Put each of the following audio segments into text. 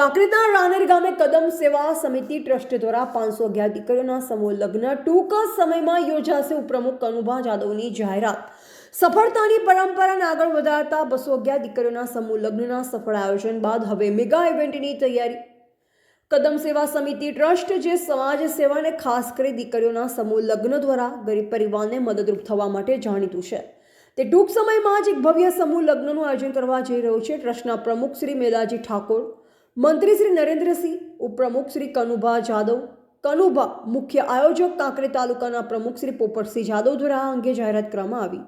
કાંકરેજના રાનેર ગામે કદમ સેવા સમિતિ ટ્રસ્ટ દ્વારા પાંચસો અગિયાર દીકરીઓના સમૂહ લગ્ન ટૂંક સમયમાં યોજાશે ઉપપ્રમુખ કનુભા જાદવની જાહેરાત. સફળતાની પરંપરાને આગળ વધારતા બસો અગિયાર દીકરીઓના સમૂહ લગ્નના સફળ આયોજન બાદ હવે મેગા ઇવેન્ટની તૈયારી. કદમ સેવા સમિતિ ટ્રસ્ટ જે સમાજ સેવાને ખાસ કરી દીકરીઓના સમૂહ લગ્ન દ્વારા ગરીબ પરિવારને મદદરૂપ થવા માટે જાણીતું છે. તે ટૂંક સમયમાં જ એક ભવ્ય સમૂહ લગ્નનું આયોજન કરવા જઈ રહ્યું છે. ટ્રસ્ટના પ્રમુખ શ્રી મેલાજી ઠાકોર મંત્રી શ્રી નરેન્દ્રસિંહ, ઉપપ્રમુખ શ્રી કનુભા જાદવ, કનુભા મુખ્ય આયોજક કાંકરે તાલુકાના પ્રમુખ શ્રી પોપટસિંહ જાદવ દ્વારા આ અંગે જાહેરાત કરવામાં આવી.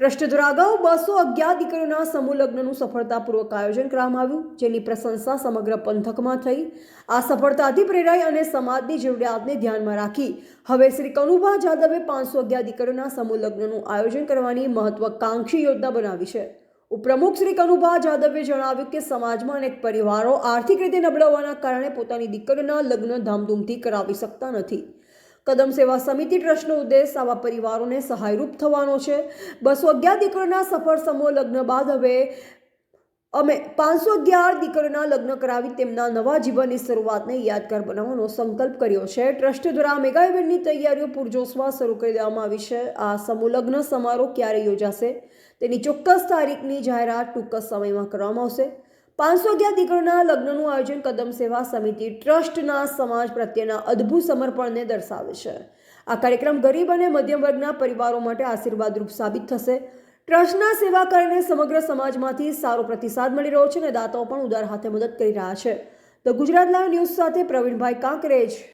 ટ્રસ્ટ દ્વારા અગાઉ બસો અગિયાર દીકરીઓના સમૂહ લગ્નનું સફળતાપૂર્વક આયોજન કરવામાં આવ્યું, જેની પ્રશંસા સમગ્ર પંથકમાં થઈ. આ સફળતાથી પ્રેરાઈ અને સમાજની જરૂરિયાતને ધ્યાનમાં રાખી હવે શ્રી કનુભા જાદવે પાંચસો અગિયાર દીકરીઓના સમૂહ લગ્નનું આયોજન કરવાની મહત્વકાંક્ષી યોજના બનાવી છે. ઉપપ્રમુખ શ્રી કનુભા જાદવે જણાવ્યું કે સમાજમાં અનેક પરિવારો આર્થિક રીતે નબળાવાના કારણે પોતાની દીકરીના લગ્ન ધામધૂમથી કરાવી શકતા નથી. કદમ સેવા સમિતિ ટ્રસ્ટનો ઉદ્દેશ આવા પરિવારોને સહાયરૂપ થવાનો છે. બસો અગિયાર દીકરીના સફળ સમૂહ લગ્ન બાદ હવે અમે પાંચસો અગિયાર દીકરીઓના લગ્ન કરાવી તેમના નવા જીવનની શરૂઆતને યાદગાર બનાવવાનો સંકલ્પ કર્યો છે. ટ્રસ્ટ દ્વારા મેગા ઇવેન્ટની તૈયારીઓ પૂરજોશમાં શરૂ કરી દેવામાં આવી છે. આ સમૂહ લગ્ન સમારોહ ક્યારે યોજાશે તેની ચોક્કસ તારીખની જાહેરાત ટૂંક સમયમાં કરવામાં આવશે. પાંચસો અગિયાર દીકરીઓના લગ્નનું આયોજન કદમ સેવા સમિતિ ટ્રસ્ટના સમાજ પ્રત્યેના અદ્ભુત સમર્પણને દર્શાવે છે. આ કાર્યક્રમ ગરીબ અને મધ્યમ વર્ગના પરિવારો માટે આશીર્વાદરૂપ સાબિત થશે. ટ્રસ્ટના સેવા કરીને સમગ્ર સમાજમાંથી સારો પ્રતિસાદ મળી રહ્યો છે અને દાતાઓ પણ ઉદાર હાથે મદદ કરી રહ્યા છે. તો ગુજરાત લાઈવ ન્યૂઝ સાથે પ્રવીણભાઈ કાંકરેજ.